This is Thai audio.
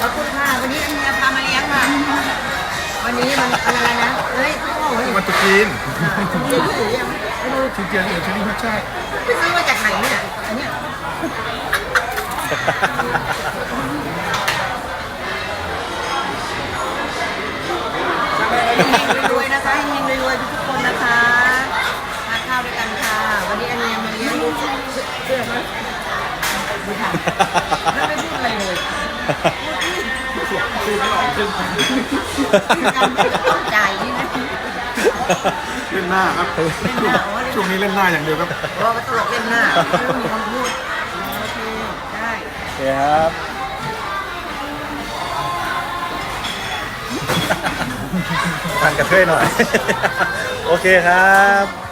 ขอบคุณค่ะวันนี้อันเนี้ยพามาเลี้ยงค่ะวันนี้มันอะไรนะเฮ้ยพ่อเฮ้ยวันตรุษจีนเรียนหรือยังไปดูจีนเจียนเดี๋ยวชนิดรสชาติไปซื้อมาจากไหนเนี่ยอันเนี้ย รวยๆนะคะเฮงๆรวยๆทุกคนนะคะทานข้าวด้วยกันค่ะ วันนี้อันเนี้ยมาเลี้ยงลูกเชื่อไหมดูค่ะไม่ได้พูดอะไรเลยพูดไม่ออกคือการไม่ต้องจ่ายนี่นะเล่นหน้าครับเล่นหน้าอ๋อเล่นหน้าช่วงนี้เล่นหน้าอย่างเดียวครับรอก็ตลกเล่นหน้าไม่ต้องมีคำพูดโอเคได้โอเคครับ กระเทยหน่อย โอเคครับ